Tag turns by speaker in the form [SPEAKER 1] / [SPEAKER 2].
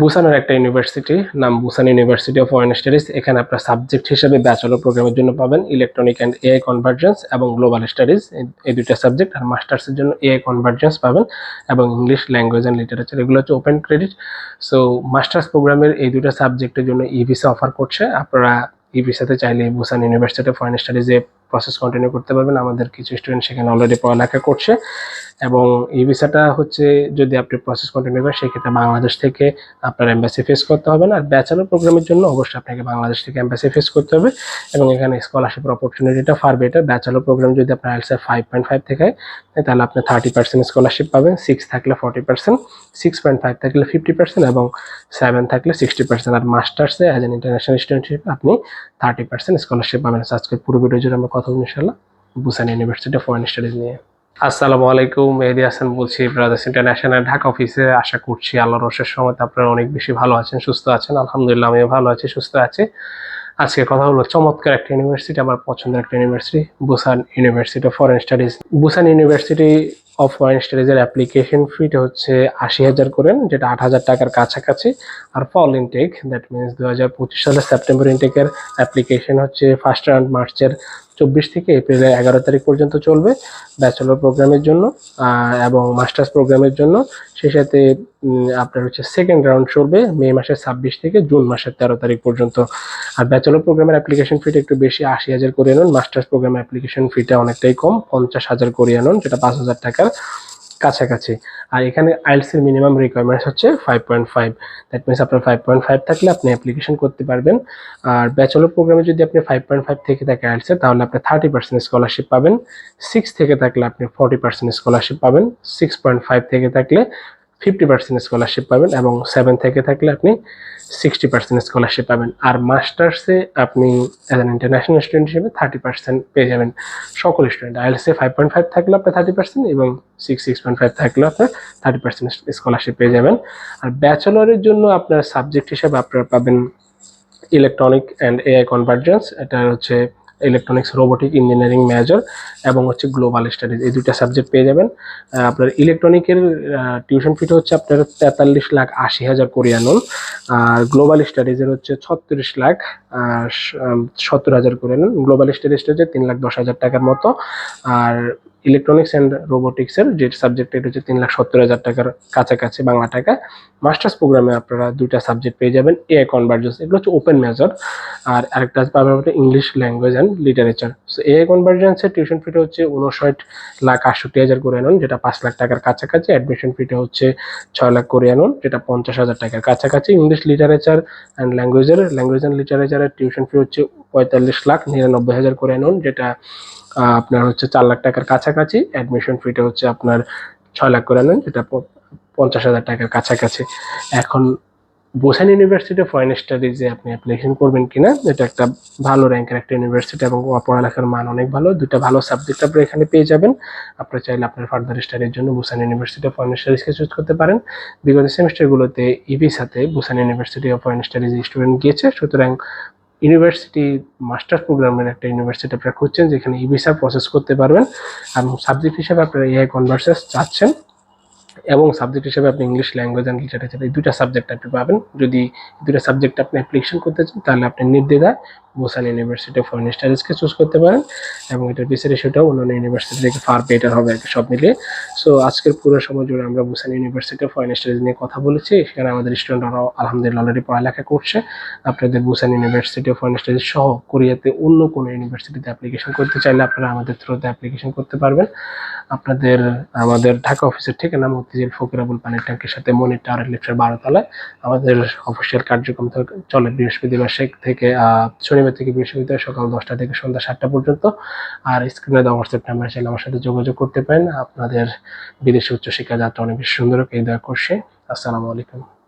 [SPEAKER 1] বুসানের একটা ইউনিভার্সিটি নাম Busan university of foreign studies এখানে আপনার সাবজেক্ট হিসেবে ব্যাচেলর প্রোগ্রামের জন্য পাবেন ইলেকট্রনিক অ্যান্ড এআই কনভার্জেন্স এবং গ্লোবাল স্টাডিজ এই দুইটা সাবজেক্ট আর মাস্টার্সের জন্য এআই কনভার্জেন্স পাবেন এবং ইংলিশ ল্যাঙ্গুয়েজ অ্যান্ড লিটারেচার এগুলো হচ্ছে ওপেন ক্রেডিট সো মাস্টার্স প্রোগ্রামের এই দুইটা সাবজেক্টের জন্য ই ভিসা অফার করছে। আপনারা ই ভিসাতে চাইলে বুসান ইউনিভার্সিটি অফ ফরেন স্টাডিজে প্রসেস কন্টিনিউ করতে পারবেন। আমাদের কিছু স্টুডেন্ট সেখানে অলরেডি পড়ালেখা করছে। এবং এই ভিসাটা হচ্ছে যদি আপনি প্রসেস কন্টিনিউ করেন সেক্ষেত্রে বাংলাদেশ থেকে আপনার এম্বাসি ফেস করতে হবে না। আর ব্যাচেলর প্রোগ্রামের জন্য অবশ্যই আপনাকে বাংলাদেশ থেকে এম্বাসি ফেস করতে হবে এবং এখানে স্কলারশিপের অপরচুনিটিটা ফার বেটার ব্যাচেলর প্রোগ্রাম যদি আপনার আইএলসের ফাইভ পয়েন্ট ফাইভ থেকে তাহলে আপনি থার্টি পার্সেন্ট স্কলারশিপ পাবেন। সিক্স থাকলে forty percent six point five থাকলে ফিফটি পার্সেন্ট এবং সেভেন থাকলে সিক্সটি পার্সেন্ট আর মাস্টার্সে অ্যাজ এন ইন্টারন্যাশনাল স্টুডেন্ট হিসেবে আপনি থার্টি পার্সেন্ট স্কলারশিপ পাবেন। So, আজকের পুরো ভিডিও জুড়ে আমরা কথা ইনশাল্লাহ Busan university of foreign studies নিয়ে। আসসালামু আলাইকুম মেহেদি হাসান বলছি, ব্রাদার্স ইন্টারন্যাশনাল, ঢাকা অফিসে আশা করছি আল্লাহ রসের সময় আপনারা অনেক বেশি ভালো আছেন, সুস্থ আছেন। আলহামদুলিল্লাহ, আমিও ভালো আছি, সুস্থ আছি। আজকে কথা হলো চমৎকার একটা ইউনিভার্সিটি, আমার পছন্দের একটা university, Busan university of foreign studies. Busan university of wine স্টোরেজের অ্যাপ্লিকেশন ফিটা হচ্ছে আশি হাজার করেন, যেটা আট হাজার টাকার কাছাকাছি। আর ফল ইনটেক দ্যাট মিনস দু হাজার পঁচিশ সালের সেপ্টেম্বর ইনটেকের অ্যাপ্লিকেশন হচ্ছে ফার্স্ট রাউন্ড মার্চের চব্বিশ থেকে এপ্রিলের এগারো তারিখ পর্যন্ত চলবে। ব্যাচেলর প্রোগ্রামের জন্য এবং মাস্টার্স প্রোগ্রামের জন্য সেই সাথে আপনার হচ্ছে সেকেন্ড রাউন্ড চলবে মে মাসের ছাব্বিশ থেকে জুন মাসের তেরো তারিখ পর্যন্ত। আর ব্যাচেলর প্রোগ্রামের অ্যাপ্লিকেশন ফিটা একটু বেশি, আশি হাজার করে আনুন। মাস্টার্স প্রোগ্রামের অ্যাপ্লিকেশন ফিটা অনেকটাই কম, পঞ্চাশ হাজার করে আনুন, যেটা পাঁচ হাজার টাকার। কাছাকাছি। আর এখানে আইএলস এর মিনিমাম রিকোয়ারমেন্টস হচ্ছে five point five that means আপনার ফাইভ পয়েন্ট ফাইভ থাকলে আপনি অ্যাপ্লিকেশন করতে পারবেন। আর ব্যাচেলর প্রোগ্রামে যদি আপনি ফাইভ পয়েন্ট ফাইভ থেকে থাকে আইএলসে তাহলে আপনি থার্টি পার্সেন্ট স্কলারশিপ পাবেন। সিক্স থেকে থাকলে আপনি ফর্টি পার্সেন্ট স্কলারশিপ পাবেন। সিক্স পয়েন্ট ফাইভ থেকে থাকলে ফিফটি পার্সেন্ট স্কলারশিপ পাবেন এবং সেভেন থেকে থাকলে আপনি সিক্সটি পার্সেন্ট স্কলারশিপ পাবেন। আর মাস্টার্সে আপনি অ্যাজ অ্যান ইন্টারন্যাশনাল স্টুডেন্ট হিসেবে থার্টি পার্সেন্ট পেয়ে যাবেন। সকল স্টুডেন্ট আইএলসে ফাইভ পয়েন্ট ফাইভ থাকলে আপনার থার্টি পার্সেন্ট এবং সিক্স সিক্স পয়েন্ট ফাইভ থাকলে আপনার থার্টি পার্সেন্ট স্কলারশিপ পেয়ে যাবেন। আর ব্যাচেলরের জন্য আপনার সাবজেক্ট হিসেবে আপনারা পাবেন ইলেকট্রনিক অ্যান্ড এআই কনভার্জেন্স এটা হচ্ছে ইলেকট্রনিক্স রোবোটিক ইঞ্জিনিয়ারিং মেজর এবং হচ্ছে গ্লোবাল স্টাডিজ এই দুইটা সাবজেক্ট পেয়ে যাবেন। আপনার ইলেকট্রনিকের টিউশন ফিটা হচ্ছে আপনার তেতাল্লিশ লাখ আশি হাজার কোরিয়ানুন। আর গ্লোবাল স্টাডিজের হচ্ছে ছত্রিশ লাখ সত্তর হাজার কোরিয়ানুন। গ্লোবাল স্টাডিজটা হচ্ছে তিন লাখ দশ হাজার টাকার মতো। আর ইলেকট্রনিক্স অ্যান্ড রোবোটিক্সের যে সাবজেক্ট এটা হচ্ছে তিন লাখ সত্তর হাজার টাকার কাছাকাছি, বাংলা টাকা। মাস্টার্স প্রোগ্রামে আপনারা দুইটা সাবজেক্ট পেয়ে যাবেন। এ কনভার্জেন্স এগুলো হচ্ছে ওপেন মেজর আর আরেকটা পাবেন English language and literature so এ কনভার্জেন্সের টিউশন ফিটা হচ্ছে উনষাট লাখ আটষট্টি হাজার করে আনুন যেটা পাঁচ লাখ টাকার কাছাকাছি। অ্যাডমিশন ফিটা হচ্ছে ছয় লাখ করে আনুন যেটা পঞ্চাশ হাজার টাকার কাছাকাছি। ইংলিশ লিটারেচার অ্যান্ড ল্যাঙ্গুয়েজের ল্যাঙ্গুয়েজ অ্যান্ড লিটারেচারের টিউশন ফি হচ্ছে পঁয়তাল্লিশ লাখ নিরানব্বই হাজার করে আনুন যেটা আপনার হচ্ছে চার লাখ টাকার কাছাকাছি। অ্যাডমিশন ফিটা হচ্ছে আপনার ছয় লাখ করে আনুন যেটা পঞ্চাশ হাজার টাকার কাছাকাছি। এখন বোসান ইউনিভার্সিটি ফরেন স্টাডিজে আপনি অ্যাপ্লিকেশন করবেন কিনা, এটা একটা ভালো র্যাঙ্কের একটা ইউনিভার্সিটি এবং পড়ালেখার মান অনেক ভালো। দুটো ভালো সাবজেক্ট আপনি এখানে পেয়ে যাবেন। আপনারা চাইলে আপনার ফার্দার স্টাডির জন্য বুসান ইউনিভার্সিটি অফ ফরেন স্টাডিজকে চুজ করতে পারেন। বিগত সেমিস্টারগুলোতে ইবির সাথে Busan university of foreign studies student গিয়েছে। সুতরাং ইউনিভার্সিটি মাস্টার্স প্রোগ্রামের একটা ইউনিভার্সিটি আপনারা খুঁজছেন, যেখানে ইভিসা প্রসেস করতে পারবেন। এবং সাবজেক্ট হিসেবে আপনারা এআই কনভার্সেস চাচ্ছেন। এবং সাবজেক্ট হিসেবে আপনি ইংলিশ ল্যাঙ্গুয়েজ অ্যান্ড লিটারেচার এই দুটা সাবজেক্ট আপনি পাবেন। যদি দুটা সাবজেক্ট আপনি অ্যাপ্লিকেশন করতে চান, তাহলে আপনি নির্দ্বিধায় বোসান ইউনিভার্সিটি ফরেন স্টাডিজকে চুজ করতে পারেন এবং এটার পিসের রেশিওটাও অন্যান্য ইউনিভার্সিটি থেকে ফার বেটার হবে আর সব মিলিয়ে। সো আজকের পুরো সময় জুড়ে আমরা বুসান ইউনিভার্সিটি ফরেন স্টাডিজ নিয়ে কথা বলেছি। সেখানে আমাদের স্টুডেন্টরাও আলহামদুলিল্লাহ অলরেডি পড়ালেখা করছে। আপনাদের বুসান ইউনিভার্সিটি ফরেন স্টাডিজ সহ কোরিয়াতে অন্য কোনো ইউনিভার্সিটিতে অ্যাপ্লিকেশন করতে চাইলে আপনারা আমাদের থ্রুতে অ্যাপ্লিকেশন করতে পারবেন। আপনাদের আমাদের ঢাকা অফিসের ঠিকানা মতিঝিল ফকিরাবুল পানির ট্যাঙ্কের সাথে মনির টাওয়ারের লিফটের বারো তলায় আমাদের অফিসিয়াল কার্যক্রম চলে বৃহস্পতিবার থেকে আহ, শনিবার থেকে বৃহস্পতিবার সকাল দশটা থেকে সন্ধ্যা সাতটা পর্যন্ত। আর স্ক্রিনে দেওয়া হোয়াটসঅ্যাপ নাম্বার চাইলে আমার সাথে যোগাযোগ করতে পারেন। আপনাদের বিদেশে উচ্চশিক্ষা যাত্রা অনেক বেশি সুন্দর এই করছে। আসসালামু আলাইকুম।